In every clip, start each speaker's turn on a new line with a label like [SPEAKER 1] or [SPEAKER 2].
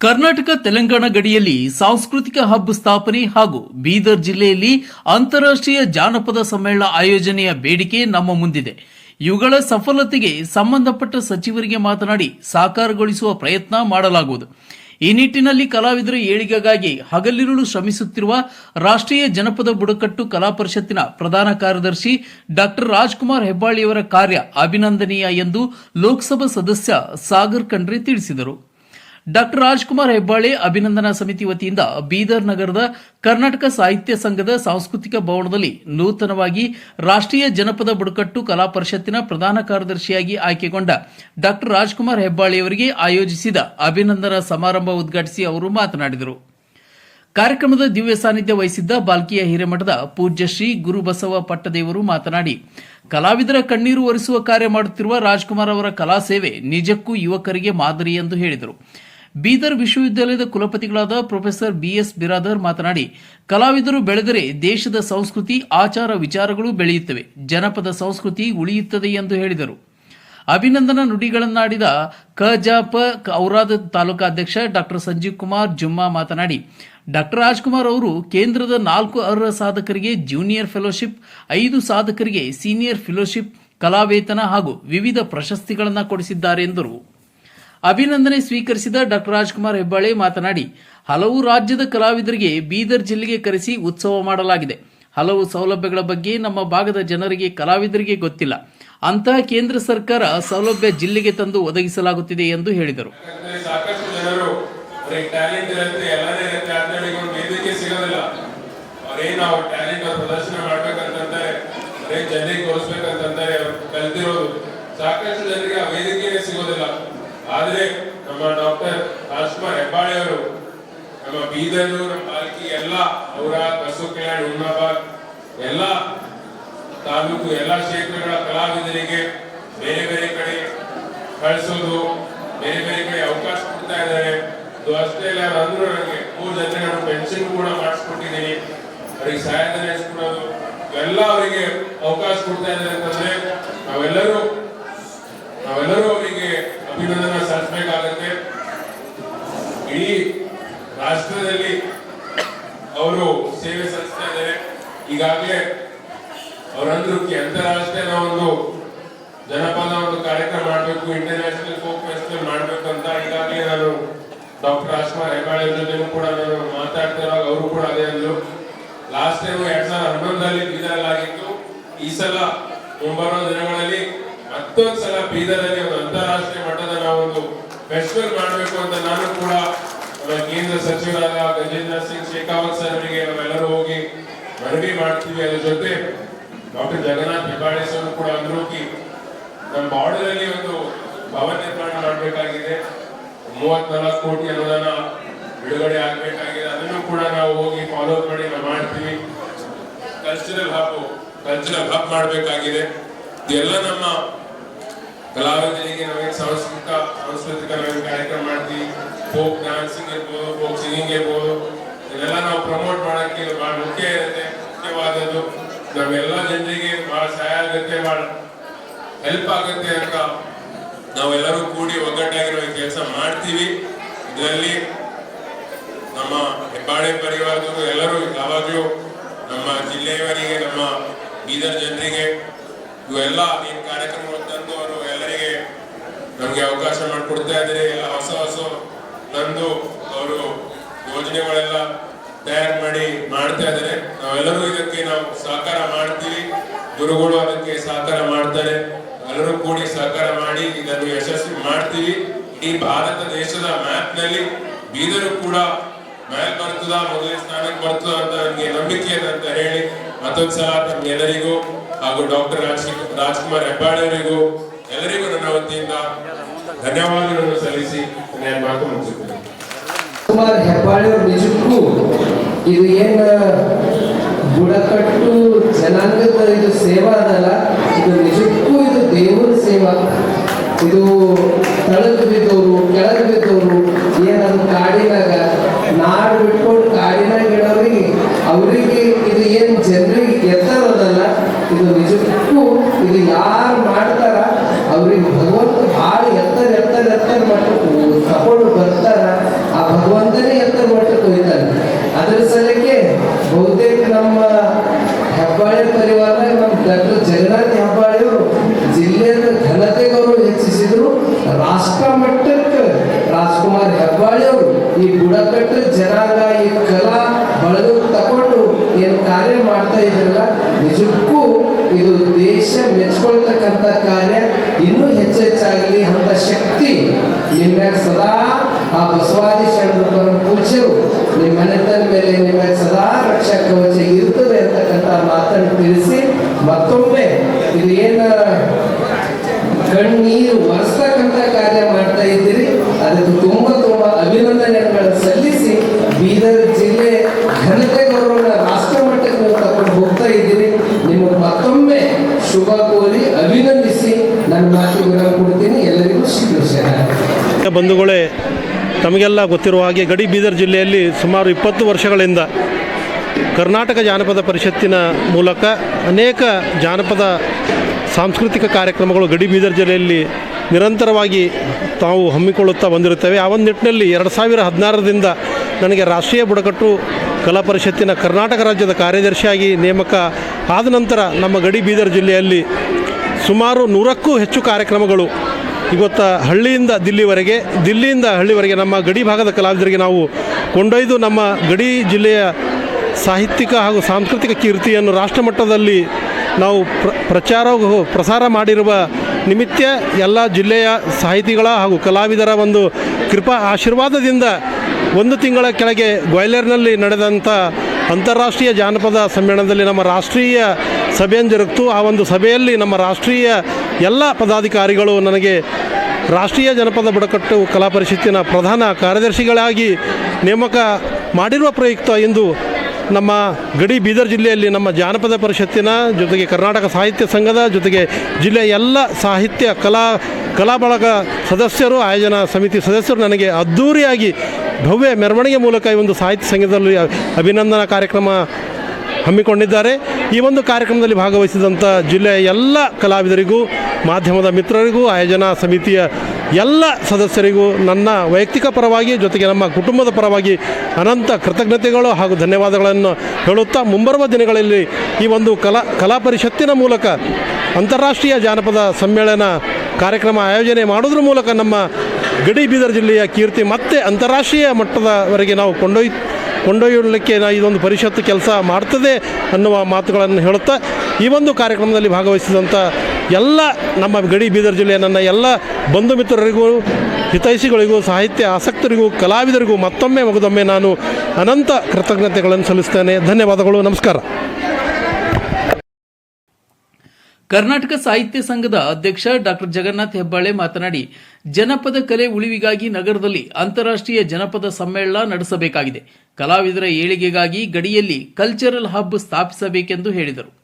[SPEAKER 1] ಕರ್ನಾಟಕ ತೆಲಂಗಾಣ ಗಡಿಯಲ್ಲಿ ಸಾಂಸ್ಕೃತಿಕ ಹಬ್ ಸ್ಥಾಪನೆ ಹಾಗೂ ಬೀದರ್ ಜಿಲ್ಲೆಯಲ್ಲಿ ಅಂತಾರಾಷ್ಟ್ರೀಯ ಜಾನಪದ ಸಮ್ಮೇಳನ ಆಯೋಜನೆಯ ಬೇಡಿಕೆ ನಮ್ಮ ಮುಂದಿದೆ. ಇವುಗಳ ಸಫಲತೆಗೆ ಸಂಬಂಧಪಟ್ಟ ಸಚಿವರಿಗೆ ಮಾತನಾಡಿ ಸಾಕಾರಗೊಳಿಸುವ ಪ್ರಯತ್ನ ಮಾಡಲಾಗುವುದು. ಈ ನಿಟ್ಟಿನಲ್ಲಿ ಕಲಾವಿದರ ಏಳಿಗೆಗಾಗಿ ಹಗಲಿರುಳು ಶ್ರಮಿಸುತ್ತಿರುವ ರಾಷ್ಟ್ರೀಯ ಜನಪದ ಬುಡಕಟ್ಟು ಕಲಾ ಪರಿಷತ್ತಿನ ಪ್ರಧಾನ ಕಾರ್ಯದರ್ಶಿ ಡಾಕ್ಟರ್ ರಾಜ್ಕುಮಾರ್ ಹೆಬ್ಬಾಳಿಯವರ ಕಾರ್ಯ ಅಭಿನಂದನೀಯ ಎಂದು ಲೋಕಸಭಾ ಸದಸ್ಯ ಸಾಗರ್ ಖಂಡ್ರೆ ತಿಳಿಸಿದರು. ಡಾಕ್ಟರ್ ರಾಜ್ಕುಮಾರ್ ಹೆಬ್ಬಾಳೆ ಅಭಿನಂದನಾ ಸಮಿತಿ ವತಿಯಿಂದ ಬೀದರ್ ನಗರದ ಕರ್ನಾಟಕ ಸಾಹಿತ್ಯ ಸಂಘದ ಸಾಂಸ್ಕೃತಿಕ ಭವನದಲ್ಲಿ ನೂತನವಾಗಿ ರಾಷ್ಟ್ರೀಯ ಜನಪದ ಬುಡಕಟ್ಟು ಕಲಾ ಪರಿಷತ್ತಿನ ಪ್ರಧಾನ ಕಾರ್ಯದರ್ಶಿಯಾಗಿ ಆಯ್ಕೆಗೊಂಡ ಡಾಕ್ಟರ್ ರಾಜ್ಕುಮಾರ್ ಹೆಬ್ಬಾಳೆಯವರಿಗೆ ಆಯೋಜಿಸಿದ ಅಭಿನಂದನಾ ಸಮಾರಂಭ ಉದ್ಘಾಟಿಸಿ ಅವರು ಮಾತನಾಡಿದರು. ಕಾರ್ಯಕ್ರಮದ ದಿವ್ಯ ಸಾನ್ನಿಧ್ಯ ವಹಿಸಿದ್ದ ಬಾಲ್ಕಿಯ ಹಿರೇಮಠದ ಪೂಜ್ಯ ಶ್ರೀ ಗುರುಬಸವ ಪಟ್ಟದೇವರು ಮಾತನಾಡಿ, ಕಲಾವಿದರ ಕಣ್ಣೀರು ಒರೆಸುವ ಕಾರ್ಯ ಮಾಡುತ್ತಿರುವ ರಾಜ್ಕುಮಾರ್ ಅವರ ಕಲಾ ಸೇವೆ ನಿಜಕ್ಕೂ ಯುವಕರಿಗೆ ಮಾದರಿ ಎಂದು ಹೇಳಿದರು. ಬೀದರ್ ವಿಶ್ವವಿದ್ಯಾಲಯದ ಕುಲಪತಿಗಳಾದ ಪ್ರೊಫೆಸರ್ ಬಿಎಸ್ ಬಿರಾದರ್ ಮಾತನಾಡಿ, ಕಲಾವಿದರು ಬೆಳೆದರೆ ದೇಶದ ಸಂಸ್ಕೃತಿ, ಆಚಾರ ವಿಚಾರಗಳು ಬೆಳೆಯುತ್ತವೆ, ಜನಪದ ಸಂಸ್ಕೃತಿ ಉಳಿಯುತ್ತದೆ ಎಂದು ಹೇಳಿದರು. ಅಭಿನಂದನಾ ನುಡಿಗಳನ್ನಾಡಿದ ಕಜಾಪ ಔರಾದ ತಾಲೂಕಾಧ್ಯಕ್ಷ ಡಾಕ್ಟರ್ ಸಂಜೀವ್ ಕುಮಾರ್ ಜುಮ್ಮಾ ಮಾತನಾಡಿ ಡಾಕ್ಟರ್ ರಾಜ್ಕುಮಾರ್ ಅವರು ಕೇಂದ್ರದ ನಾಲ್ಕು ಅರ್ಹ ಸಾಧಕರಿಗೆ ಜೂನಿಯರ್ ಫೆಲೋಶಿಪ್, ಐದು ಸಾಧಕರಿಗೆ ಸೀನಿಯರ್ ಫೆಲೋಶಿಪ್, ಕಲಾವೇತನ ಹಾಗೂ ವಿವಿಧ ಪ್ರಶಸ್ತಿಗಳನ್ನು ಕೊಡಿಸಿದ್ದಾರೆ ಎಂದರು. ಅಭಿನಂದನೆ ಸ್ವೀಕರಿಸಿದ ಡಾಕ್ಟರ್ ರಾಜ್ಕುಮಾರ್ ಹೆಬ್ಬಾಳೆ ಮಾತನಾಡಿ, ಹಲವು ರಾಜ್ಯದ ಕಲಾವಿದರಿಗೆ ಬೀದರ್ ಜಿಲ್ಲೆಗೆ ಕರೆಸಿ ಉತ್ಸವ ಮಾಡಲಾಗಿದೆ. ಹಲವು ಸೌಲಭ್ಯಗಳ ಬಗ್ಗೆ ನಮ್ಮ ಭಾಗದ ಜನರಿಗೆ, ಕಲಾವಿದರಿಗೆ ಗೊತ್ತಿಲ್ಲ. ಅಂತಹ ಕೇಂದ್ರ ಸರ್ಕಾರ ಸೌಲಭ್ಯ ಜಿಲ್ಲೆಗೆ ತಂದು ಒದಗಿಸಲಾಗುತ್ತಿದೆ ಎಂದು ಹೇಳಿದರು.
[SPEAKER 2] ಸಾಕಷ್ಟು ಜನರಿಗೆ ಆ ವೇದಿಕೆಯೇ ಸಿಗೋದಿಲ್ಲ. ಆದ್ರೆ ನಮ್ಮ ಡಾಕ್ಟರ್ ರಾಜ್ಕುಮಾರ್ ಹೆಬ್ಬಾಳೆ ಅವರು, ನಮ್ಮ ಬೀದರು ನಮ್ಮ ಪಾಲ್ಕಿ, ಎಲ್ಲ ಅವರ ಬಸವ ಕಲ್ಯಾಣ ಹುಮ್ನಾಬಾದ್ ಎಲ್ಲ ತಾಲೂಕು, ಎಲ್ಲ ಕ್ಷೇತ್ರಗಳ ಕಲಾವಿದರಿಗೆ ಬೇರೆ ಬೇರೆ ಕಡೆ ಕಳಿಸೋದು, ಬೇರೆ ಬೇರೆ ಕಡೆ ಅವಕಾಶ ಕೊಡ್ತಾ ಇದ್ದಾರೆ. ಇದು ಅಷ್ಟೇ ಇಲ್ಲ ಅಂದ್ರು ನನಗೆ ಮೂರು ಜನರಿಗೆ ನಾನು ಪೆನ್ಷನ್ ಕೂಡ ಮಾಡಿಸ್ಕೊಟ್ಟಿದ್ದೀನಿ. ಅವರಿಗೆ ಸಹಾಯಧನ ಇಸ್ಕೊಡೋದು ಇವೆಲ್ಲ ಅವರಿಗೆ ಅವಕಾಶ ಕೊಡ್ತಾ ಇದ್ದಾರೆ ಅಂತಂದ್ರೆ ನಾವೆಲ್ಲರೂ ಅವರಿಗೆ ಅಭಿನಂದನೆ ಸಲ್ಲಿಸಬೇಕಾಗತ್ತೆ ಇಡೀ ರಾಷ್ಟ್ರದಲ್ಲಿ ಅವರು ಸೇವೆ ಸಲ್ಲಿಸ್ತಾ ಇದ್ದಾರೆ ಈಗಾಗಲೇ ಅವರಂದ್ರು ಅಂತಾರಾಷ್ಟ್ರೀಯ ನಾವೊಂದು ಜನಪದ ಒಂದು ಕಾರ್ಯಕ್ರಮ ಮಾಡಬೇಕು ಇಂಟರ್ನ್ಯಾಷನಲ್ ಫೋಕ್ ಫೆಸ್ಟಿವಲ್ ಮಾಡಬೇಕು ಅಂತ ಈಗಾಗಲೇ ನಾನು ಡಾಕ್ಟರ್ ಆಶ್ಮಾ ಹೆಬ್ಬಾಳೆ ಅವ್ರ ಜೊತೆ ಕೂಡ ನಾನು ಮಾತಾಡ್ತಾ ಅವರು ಕೂಡ ಅದೇ ಅಂದ್ರು. ಲಾಸ್ಟ್ ಟೈಮ್ ಎರಡ್ ಸಾವಿರದ ಹನ್ನೊಂದರಲ್ಲಿ ಬೀದರಲ್ಲಾಗಿತ್ತು ಈ ಸಲ ಮುಂಬರುವ ದಿನಗಳಲ್ಲಿ ಮತ್ತೊಂದು ಸಲ ಬೀದರಲ್ಲಿ ಒಂದು ಅಂತಾರಾಷ್ಟ್ರೀಯ ಮಟ್ಟದ ನಾವೊಂದು ಫೆಸ್ಟಿವಲ್ ಮಾಡಬೇಕು ಅಂತ ನಾನು ಕೂಡ ಕೇಂದ್ರ ಸಚಿವರಾದ ಗಜೇಂದ್ರ ಸಿಂಗ್ ಶೇಖಾವತ್ ಸರ್ ಅವರಿಗೆ ನಾವೆಲ್ಲರೂ ಹೋಗಿ ಮನವಿ ಮಾಡ್ತೀವಿ ಅದ್ರ ಜೊತೆ ಡಾಕ್ಟರ್ ಜಗನ್ನಾಥ್ ಹೆಬ್ಬಾಳೆ ಸರ್ ಕೂಡ ಅಂದ್ರು ನಮ್ಮ ಬಾರ್ಡರ್ನಲ್ಲಿ ಒಂದು ಭವನ ನಿರ್ಮಾಣ ಮಾಡಬೇಕಾಗಿದೆ. ಮೂವತ್ನಾಲ್ಕು ಕೋಟಿ ಅನುದಾನ ಬಿಡುಗಡೆ ಆಗಬೇಕಾಗಿದೆ. ಅದನ್ನು ಕೂಡ ನಾವು ಹೋಗಿ ಫಾಲೋ ಮಾಡಿ ನಾವು ಮಾಡ್ತೀವಿ. ಕಲ್ಚರಲ್ ಹಬ್ ಕಲ್ಚರಲ್ ಹಬ್ ಮಾಡಬೇಕಾಗಿದೆ. ಇದೆಲ್ಲ ನಮ್ಮ ಕಲಾವಿದರಿಗೆ ನಮಗೆ ಸಾಂಸ್ಕೃತಿಕ ಸಾಂಸ್ಕೃತಿಕ ನಾವೇನು ಕಾರ್ಯಕ್ರಮ ಮಾಡ್ತೀವಿ. ಫೋಕ್ ಡ್ಯಾನ್ಸಿಂಗ್ ಇರ್ಬೋದು ಫೋಕ್ ಸಿಂಗಿಂಗ್ ಇರ್ಬೋದು. ಇದೆಲ್ಲ ನಾವು ಪ್ರಮೋಟ್ ಮಾಡೋಕ್ಕೆ ಭಾಳ ಮುಖ್ಯ ಇರುತ್ತೆ. ಮುಖ್ಯವಾದದ್ದು ನಾವೆಲ್ಲ ಜನರಿಗೆ ಬಹಳ ಸಹಾಯ ಆಗುತ್ತೆ ಬಹಳ ಹೆಲ್ಪ್ ಆಗುತ್ತೆ ಅಂತ ನಾವೆಲ್ಲರೂ ಕೂಡಿ ಒಗ್ಗಟ್ಟಾಗಿರೋ ಈ ಕೆಲಸ ಮಾಡ್ತೀವಿ. ಇದರಲ್ಲಿ ನಮ್ಮ ಹೆಬ್ಬಾಳೆ ಪರಿವಾರದವರು ಎಲ್ಲರೂ ಯಾವಾಗಲೂ ನಮ್ಮ ಜಿಲ್ಲೆಯವರಿಗೆ, ನಮ್ಮ ಬೀದರ್ ಜನರಿಗೆ, ಇವೆಲ್ಲ ಏನು ಕಾರ್ಯಕ್ರಮಗಳು ತಂದು ಅವರು ಎಲ್ಲರಿಗೆ ನಮಗೆ ಅವಕಾಶ ಮಾಡಿಕೊಡ್ತಾ ಇದ್ದಾರೆ. ಎಲ್ಲ ಹೊಸ ಹೊಸ ತಂದು ಅವರು ಯೋಜನೆಗಳೆಲ್ಲ ತಯಾರು ಮಾಡಿ ಮಾಡ್ತಾ ಇದ್ದಾರೆ. ನಾವೆಲ್ಲರೂ ಇದಕ್ಕೆ ನಾವು ಸಹಕಾರ ಮಾಡ್ತೀವಿ. ಗುರುಗಳು ಅದಕ್ಕೆ ಸಹಕಾರ ಮಾಡ್ತಾರೆ. ಎಲ್ಲರೂ ಕೂಡಿ ಸಹಕಾರ ಮಾಡಿ ಇದನ್ನು ಯಶಸ್ವಿ ಮಾಡ್ತೀವಿ. ಈ ಭಾರತ ದೇಶದ ಮ್ಯಾಪ್ನಲ್ಲಿ ಬೀದರು ಕೂಡ ಮ್ಯಾಪ್ ಬರ್ತದ, ಮೊದಲನೇ ಸ್ಥಾನಕ್ಕೆ ಬರ್ತದ ಅಂತ ನನಗೆ ನಂಬಿಕೆ ಅಂತ ಹೇಳಿ ಮತ್ತೊಂದ್ಸಲ ತಮ್ಗೆಲ್ಲರಿಗೂ ಹಾಗೂ ಡಾಕ್ಟರ್ ರಾಜ್ ರಾಜ್ಕುಮಾರ್ ಅವರಿಗೂ ಎಲ್ಲರಿಗೂ ನನ್ನ ವತಿಯಿಂದ ಧನ್ಯವಾದಗಳನ್ನು ಸಲ್ಲಿಸಿ ನನ್ನ ಮಾತು ಮುಗಿಸುತ್ತೇನೆ.
[SPEAKER 3] ಕುಮಾರ್ ಹೆಬ್ಬಾಳೆಯವ್ರ ನಿಜಕ್ಕೂ ಇದು ಏನು ಬುಡಕಟ್ಟು ಜನಾಂಗದ ಇದು ಸೇವಾ ಅದಲ್ಲ, ಇದು ನಿಜಕ್ಕೂ ಇದು ದೇವರ ಸೇವಾ. ಇದು ತಳಗ ಬಿದ್ದವರು ಕೆಳಗೆ ಬಿದ್ದವರು ಅದ್ರ ಸಲಕ್ಕೆ ಬಹುತೇಕ ನಮ್ಮ ಹೆಬ್ಬಾಳೆ ಪರಿವಾರ ನಮ್ಮ ಡಾಕ್ಟರ್ ಜಗನ್ನಾಥ್ ಹೆಬ್ಬಾಳೆಯವರು ಜಿಲ್ಲೆಯ ಘನತೆಗವರು ಹೆಚ್ಚಿಸಿದ್ರು. ರಾಷ್ಟ್ರ ಮಟ್ಟಕ್ಕೆ ರಾಜ್ಕುಮಾರ್ ಹೆಬ್ಬಾಳೆಯವರು ಈ ಬುಡಕಟ್ಟು ಜನಾಂಗ, ಈ ಕಲಾ ಬಳದು ತಗೊಂಡು ಏನು ಕಾರ್ಯ ಮಾಡ್ತಾ ಇದ್ರಲ್ಲ ನಿಜಕ್ಕೂ ಇದು ದೇಶ ಮೆಚ್ಕೊಳ್ತಕ್ಕಂಥ ಕಾರ್ಯ. ಇನ್ನೂ ಹೆಚ್ಚೆಚ್ಚಾಗಲಿ ಅಂತ ಶಕ್ತಿ ನಿಮ್ಗೆ ಸದಾ ಇದು ಏನು, ಕಣ್ಣೀರು ಒರೆಸ್ತಕ್ಕಂಥ ಕಾರ್ಯ ಮಾಡ್ತಾ ಇದ್ದೀರಿ. ಅದಕ್ಕೆ ತುಂಬಾ ತುಂಬಾ ಅಭಿನಂದನೆಗಳನ್ನು ಸಲ್ಲಿಸಿ ಬೀದರ್ ಜಿಲ್ಲೆ ಘನತೆ ಗೌರವನ ರಾಷ್ಟ್ರ ಮಟ್ಟಕ್ಕೆ ನೀವು ತಗೊಂಡು ಹೋಗ್ತಾ ಇದ್ದೀರಿ. ನಿಮಗೆ ಮತ್ತೊಮ್ಮೆ ಶುಭ ಕೋರಿ ಅಭಿನಂದಿಸಿ ನನ್ನ ವಿರಾಮ ಕೊಡ್ತೀನಿ. ಎಲ್ಲರಿಗೂ ಶುಭ
[SPEAKER 4] ಬಂಧುಗಳೇ, ತಮಗೆಲ್ಲ ಗೊತ್ತಿರುವ ಹಾಗೆ ಗಡಿ ಬೀದರ್ ಜಿಲ್ಲೆಯಲ್ಲಿ ಸುಮಾರು ಇಪ್ಪತ್ತು ವರ್ಷಗಳಿಂದ ಕರ್ನಾಟಕ ಜಾನಪದ ಪರಿಷತ್ತಿನ ಮೂಲಕ ಅನೇಕ ಜಾನಪದ ಸಾಂಸ್ಕೃತಿಕ ಕಾರ್ಯಕ್ರಮಗಳು ಗಡಿ ಬೀದರ್ ಜಿಲ್ಲೆಯಲ್ಲಿ ನಿರಂತರವಾಗಿ ತಾವು ಹಮ್ಮಿಕೊಳ್ಳುತ್ತಾ ಬಂದಿರುತ್ತವೆ. ಆ ಒಂದು ನಿಟ್ಟಿನಲ್ಲಿ ಎರಡು ಸಾವಿರ ಹದಿನಾರರಿಂದ ನನಗೆ ರಾಷ್ಟ್ರೀಯ ಬುಡಕಟ್ಟು ಕಲಾ ಪರಿಷತ್ತಿನ ಕರ್ನಾಟಕ ರಾಜ್ಯದ ಕಾರ್ಯದರ್ಶಿಯಾಗಿ ನೇಮಕ ಆದ ನಂತರ ನಮ್ಮ ಗಡಿ ಬೀದರ್ ಜಿಲ್ಲೆಯಲ್ಲಿ ಸುಮಾರು ನೂರಕ್ಕೂ ಹೆಚ್ಚು ಕಾರ್ಯಕ್ರಮಗಳು ಇವತ್ತು ಹಳ್ಳಿಯಿಂದ ದಿಲ್ಲಿವರೆಗೆ, ದಿಲ್ಲಿಯಿಂದ ಹಳ್ಳಿವರೆಗೆ ನಮ್ಮ ಗಡಿ ಭಾಗದ ಕಲಾವಿದರಿಗೆ ನಾವು ಕೊಂಡೊಯ್ದು ನಮ್ಮ ಗಡಿ ಜಿಲ್ಲೆಯ ಸಾಹಿತ್ಯಿಕ ಹಾಗೂ ಸಾಂಸ್ಕೃತಿಕ ಕೀರ್ತಿಯನ್ನು ರಾಷ್ಟ್ರಮಟ್ಟದಲ್ಲಿ ನಾವು ಪ್ರ, ಪ್ರಚಾರ ಪ್ರಸಾರ ಮಾಡಿರುವ ನಿಮಿತ್ತ ಎಲ್ಲ ಜಿಲ್ಲೆಯ ಸಾಹಿತಿಗಳ ಹಾಗೂ ಕಲಾವಿದರ ಒಂದು ಕೃಪಾ ಆಶೀರ್ವಾದದಿಂದ ಒಂದು ತಿಂಗಳ ಕೆಳಗೆ ಗ್ವಾಲಿಯರ್ನಲ್ಲಿ ನಡೆದಂಥ ಅಂತಾರಾಷ್ಟ್ರೀಯ ಜಾನಪದ ಸಮ್ಮೇಳನದಲ್ಲಿ ನಮ್ಮ ರಾಷ್ಟ್ರೀಯ ಸಭೆಯನ್ನು ಜರುಗಿತು. ಆ ಒಂದು ಸಭೆಯಲ್ಲಿ ನಮ್ಮ ರಾಷ್ಟ್ರೀಯ ಎಲ್ಲ ಪದಾಧಿಕಾರಿಗಳು ನನಗೆ ರಾಷ್ಟ್ರೀಯ ಜನಪದ ಬುಡಕಟ್ಟು ಕಲಾ ಪರಿಷತ್ತಿನ ಪ್ರಧಾನ ಕಾರ್ಯದರ್ಶಿಗಳಾಗಿ ನೇಮಕ ಮಾಡಿರುವ ಪ್ರಯುಕ್ತ ಇಂದು ನಮ್ಮ ಗಡಿ ಬೀದರ್ ಜಿಲ್ಲೆಯಲ್ಲಿ ನಮ್ಮ ಜಾನಪದ ಪರಿಷತ್ತಿನ ಜೊತೆಗೆ ಕರ್ನಾಟಕ ಸಾಹಿತ್ಯ ಸಂಘದ ಜೊತೆಗೆ ಜಿಲ್ಲೆಯ ಎಲ್ಲ ಸಾಹಿತ್ಯ ಕಲಾ ಕಲಾ ಬಳಗ ಸದಸ್ಯರು, ಆಯೋಜನಾ ಸಮಿತಿ ಸದಸ್ಯರು ನನಗೆ ಅದ್ಧೂರಿಯಾಗಿ ಭವ್ಯ ಮೆರವಣಿಗೆ ಮೂಲಕ ಈ ಒಂದು ಸಾಹಿತ್ಯ ಸಂಘದಲ್ಲಿ ಅಭಿನಂದನಾ ಕಾರ್ಯಕ್ರಮ ಹಮ್ಮಿಕೊಂಡಿದ್ದಾರೆ. ಈ ಒಂದು ಕಾರ್ಯಕ್ರಮದಲ್ಲಿ ಭಾಗವಹಿಸಿದಂಥ ಜಿಲ್ಲೆಯ ಎಲ್ಲ ಕಲಾವಿದರಿಗೂ, ಮಾಧ್ಯಮದ ಮಿತ್ರರಿಗೂ, ಆಯೋಜನಾ ಸಮಿತಿಯ ಎಲ್ಲ ಸದಸ್ಯರಿಗೂ ನನ್ನ ವೈಯಕ್ತಿಕ ಪರವಾಗಿ ಜೊತೆಗೆ ನಮ್ಮ ಕುಟುಂಬದ ಪರವಾಗಿ ಅನಂತ ಕೃತಜ್ಞತೆಗಳು ಹಾಗೂ ಧನ್ಯವಾದಗಳನ್ನು ಹೇಳುತ್ತಾ ಮುಂಬರುವ ದಿನಗಳಲ್ಲಿ ಈ ಒಂದು ಕಲಾ ಕಲಾ ಪರಿಷತ್ತಿನ ಮೂಲಕ ಅಂತಾರಾಷ್ಟ್ರೀಯ ಜಾನಪದ ಸಮ್ಮೇಳನ ಕಾರ್ಯಕ್ರಮ ಆಯೋಜನೆ ಮಾಡೋದ್ರ ಮೂಲಕ ನಮ್ಮ ಗಡಿ ಬೀದರ್ ಜಿಲ್ಲೆಯ ಕೀರ್ತಿ ಮತ್ತೆ ಅಂತಾರಾಷ್ಟ್ರೀಯ ಮಟ್ಟದವರೆಗೆ ನಾವು ಕೊಂಡೊಯ್ ಕೊಂಡೊಯ್ಯಲಿಕ್ಕೆ ನಾ ಇದೊಂದು ಪರಿಷತ್ತು ಕೆಲಸ ಮಾಡ್ತದೆ ಅನ್ನುವ ಮಾತುಗಳನ್ನು ಹೇಳುತ್ತಾ ಈ ಒಂದು ಕಾರ್ಯಕ್ರಮದಲ್ಲಿ ಭಾಗವಹಿಸಿದಂಥ ಎಲ್ಲ ನಮ್ಮ ಗಡಿ ಬೀದರ್ ಜಿಲ್ಲೆಯ ನನ್ನ ಎಲ್ಲ ಬಂಧು ಮಿತ್ರರಿಗೂ, ಹಿತೈಷಿಗಳಿಗೂ, ಸಾಹಿತ್ಯ ಆಸಕ್ತರಿಗೂ, ಕಲಾವಿದರಿಗೂ ಮತ್ತೊಮ್ಮೆ ಮಗದೊಮ್ಮೆ ನಾನು ಅನಂತ ಕೃತಜ್ಞತೆಗಳನ್ನು ಸಲ್ಲಿಸ್ತೇನೆ. ಧನ್ಯವಾದಗಳು. ನಮಸ್ಕಾರ.
[SPEAKER 1] ಕರ್ನಾಟಕ ಸಾಹಿತ್ಯ ಸಂಘದ ಅಧ್ಯಕ್ಷ ಡಾಕ್ಟರ್ ಜಗನ್ನಾಥ್ ಹೆಬ್ಬಾಳೆ ಮಾತನಾಡಿ, ಜನಪದ ಕಲೆ ಉಳಿವಿಗಾಗಿ ನಗರದಲ್ಲಿ ಅಂತಾರಾಷ್ಟ್ರೀಯ ಜನಪದ ಸಮ್ಮೇಳನ ನಡೆಸಬೇಕಾಗಿದೆ. ಕಲಾವಿದರ ಏಳಿಗೆಗಾಗಿ ಗಡಿಯಲ್ಲಿ ಕಲ್ಚರಲ್ ಹಬ್ ಸ್ಥಾಪಿಸಬೇಕೆಂದು ಹೇಳಿದರು.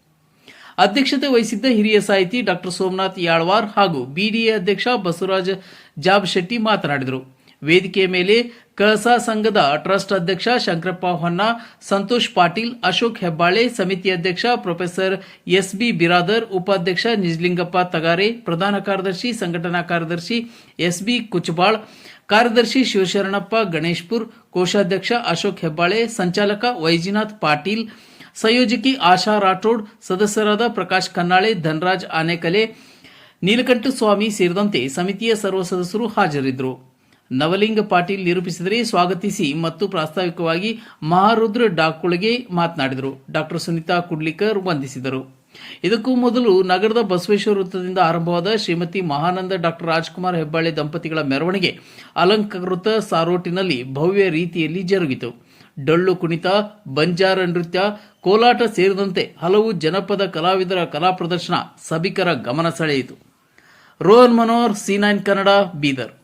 [SPEAKER 1] ಅಧ್ಯಕ್ಷತೆ ವಹಿಸಿದ್ದ ಹಿರಿಯ ಸಾಹಿತಿ ಡಾಕ್ಟರ್ ಸೋಮನಾಥ್ ಯಾಳ್ವಾರ್ ಹಾಗೂ ಬಿಡಿಎ ಅಧ್ಯಕ್ಷ ಬಸವರಾಜ ಜಾಬ್ ಶೆಟ್ಟಿ ಮಾತನಾಡಿದರು. ವೇದಿಕೆಯ ಮೇಲೆ ಕಳಸಾ ಸಂಘದ ಟ್ರಸ್ಟ್ ಅಧ್ಯಕ್ಷ ಶಂಕರಪ್ಪ ಹೊನ್ನ, ಸಂತೋಷ್ ಪಾಟೀಲ್, ಅಶೋಕ್ ಹೆಬ್ಬಾಳೆ, ಸಮಿತಿ ಅಧ್ಯಕ್ಷ ಪ್ರೊಫೆಸರ್ ಎಸ್ ಬಿ ಬಿರಾದರ್, ಉಪಾಧ್ಯಕ್ಷ ನಿಜಲಿಂಗಪ್ಪ ತಗಾರೆ, ಪ್ರಧಾನ ಕಾರ್ಯದರ್ಶಿ, ಸಂಘಟನಾ ಕಾರ್ಯದರ್ಶಿ ಎಸ್ ಬಿ ಕುಚಬಾಳ್, ಕಾರ್ಯದರ್ಶಿ ಶಿವಶರಣಪ್ಪ ಗಣೇಶ್ಪುರ್, ಕೋಶಾಧ್ಯಕ್ಷ ಅಶೋಕ್ ಹೆಬ್ಬಾಳೆ, ಸಂಚಾಲಕ ವೈಜಿನಾಥ್ ಪಾಟೀಲ್ ಸಂಯೋಜಕಿ ಆಶಾ ರಾಠೋಡ್, ಸದಸ್ಯರಾದ ಪ್ರಕಾಶ್ ಕನ್ನಾಳೆ, ಧನರಾಜ್ ಆನೆಕಲೆ, ನೀಲಕಂಠ ಸ್ವಾಮಿ ಸೇರಿದಂತೆ ಸಮಿತಿಯ ಸರ್ವ ಸದಸ್ಯರು ಹಾಜರಿದ್ದರು. ನವಲಿಂಗ ಪಾಟೀಲ್ ನಿರೂಪಿಸಿದರೆ ಸ್ವಾಗತಿಸಿ ಮತ್ತು ಪ್ರಾಸ್ತಾವಿಕವಾಗಿ ಮಹಾರುದ್ರ ಡಾಕುಳಿಗೆ ಮಾತನಾಡಿದರು. ಡಾಕ್ಟರ್ ಸುನೀತಾ ಕುಡ್ಲಿಕರ್ ವಂದಿಸಿದರು. ಇದಕ್ಕೂ ಮೊದಲು ನಗರದ ಬಸವೇಶ್ವರ ವೃತ್ತದಿಂದ ಆರಂಭವಾದ ಶ್ರೀಮತಿ ಮಹಾನಂದ ಡಾಕ್ಟರ್ ರಾಜ್ಕುಮಾರ್ ಹೆಬ್ಬಾಳೆ ದಂಪತಿಗಳ ಮೆರವಣಿಗೆ ಅಲಂಕೃತ ಸಾರೋಟಿನಲ್ಲಿ ಭವ್ಯ ರೀತಿಯಲ್ಲಿ ಜರುಗಿತು. ಡೊಳ್ಳು ಕುಣಿತ, ಬಂಜಾರ ನೃತ್ಯ, ಕೋಲಾಟ ಸೇರಿದಂತೆ ಹಲವು ಜನಪದ ಕಲಾವಿದರ ಕಲಾ ಪ್ರದರ್ಶನ ಸಭಿಕರ ಗಮನ ಸೆಳೆಯಿತು. Rohan Manohar, C nine Kannada, Bidar.